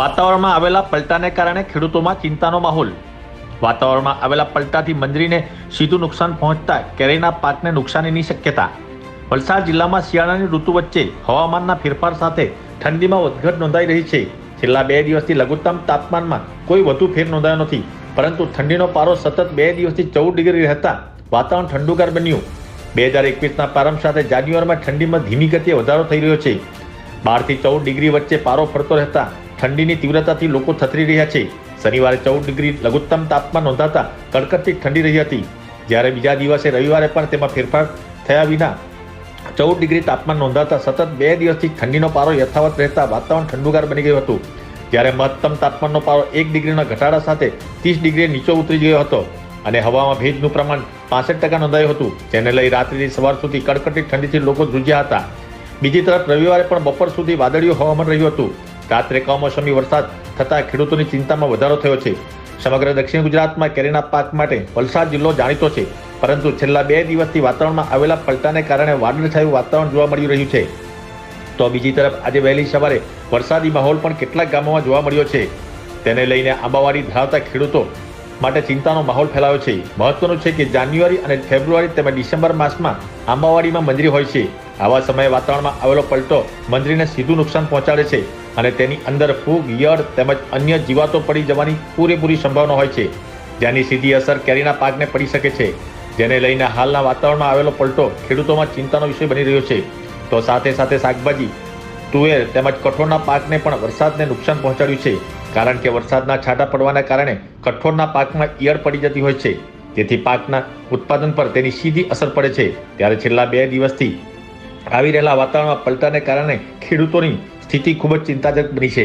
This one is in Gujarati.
વાતાવરણમાં આવેલા પલટાને કારણે ખેડૂતોમાં ચિંતાનો માહોલ. વાતાવરણમાં આવેલા પલટાથી મંજરીને સીધું નુકસાન પહોંચતા કેરીના પાકને નુકસાનીની શક્યતા. વલસાડ જિલ્લામાં શિયાળાની ઋતુ વચ્ચે હવામાનના ફેરફાર સાથે ઠંડીમાં વધઘટ નોંધાઈ રહી છે. છેલ્લા બે દિવસથી લઘુત્તમ તાપમાનમાં કોઈ વધુ ફેર નોંધાયો નથી, પરંતુ ઠંડીનો પારો સતત બે દિવસથી ચૌદ ડિગ્રી રહેતા વાતાવરણ ઠંડુગાર બન્યું. બે હજાર એકવીસના પ્રારંભ સાથે જાન્યુઆરીમાં ઠંડીમાં ધીમી ગતિએ વધારો થઈ રહ્યો છે. બારથી ચૌદ ડિગ્રી વચ્ચે પારો ફરતો રહેતા ઠંડીની તીવ્રતાથી લોકો થથરી રહ્યા છે. શનિવારે ચૌદ ડિગ્રી લઘુત્તમ તાપમાન નોંધાતા કડકડતી ઠંડી રહી હતી. જ્યારે બીજા દિવસે રવિવારે પણ તેમાં ફેરફાર થયા વિના ચૌદ ડિગ્રી તાપમાન નોંધાતા સતત બે દિવસથી ઠંડીનો પારો યથાવત રહેતા વાતાવરણ ઠંડુગાર બની ગયું હતું. જ્યારે મહત્તમ તાપમાનનો પારો એક ડિગ્રીના ઘટાડા સાથે ત્રીસ ડિગ્રી નીચો ઉતરી ગયો હતો અને હવામાં ભેજનું પ્રમાણ પાસઠ ટકા નોંધાયું હતું, જેને લઈ રાત્રિની સવાર સુધી કડકડતી ઠંડીથી લોકો ધ્રુજ્યા હતા. બીજી તરફ રવિવારે પણ બપોર સુધી વાદળિયું હવામાન રહ્યું હતું. રાત્રે કમોસમી વરસાદ થતાં ખેડૂતોની ચિંતામાં વધારો થયો છે. સમગ્ર દક્ષિણ ગુજરાતમાં કેરીના પાક માટે વલસાડ જિલ્લો જાણીતો છે, પરંતુ છેલ્લા બે દિવસથી વાતાવરણમાં આવેલા પલટાને કારણે વાદળછાયું વાતાવરણ જોવા મળી રહ્યું છે. તો બીજી તરફ આજે વહેલી સવારે વરસાદી માહોલ પણ કેટલાક ગામોમાં જોવા મળ્યો છે. તેને લઈને આંબાવાડી ધરાવતા ખેડૂતો માટે ચિંતાનો માહોલ ફેલાયો છે. મહત્વનું છે કે જાન્યુઆરી અને ફેબ્રુઆરી તેમજ ડિસેમ્બર માસમાં આંબાવાડીમાં મંજરી હોય છે. આવા સમયે વાતાવરણમાં આવેલો પલટો મંદિરને સીધું નુકસાન પહોંચાડે છે અને તેની અંદર ફૂગ યળ તેમજ અન્ય જીવાતો પડી જવાની પૂરેપૂરી સંભાવના હોય છે. જેની સીધી અસર કેરીના પાકને પડી શકે છે, જેને લઈને હાલના વાતાવરણમાં આવેલો પલટો ખેડૂતોમાં ચિંતાનો વિષય બની રહ્યો છે. તો સાથે સાથે શાકભાજી, તુવેર તેમજ કઠોળના પાકને પણ વરસાદને નુકસાન પહોંચાડ્યું છે, કારણ કે વરસાદના છાંટા પડવાના કારણે કઠોળના પાકમાં ઈયળ પડી જતી હોય છે. તેથી પાકના ઉત્પાદન પર તેની સીધી અસર પડે છે. ત્યારે છેલ્લા બે દિવસથી આવી રહેલા વાતાવરણમાં પલટાને કારણે ખેડૂતોની સ્થિતિ ખૂબ જ ચિંતાજનક બની છે.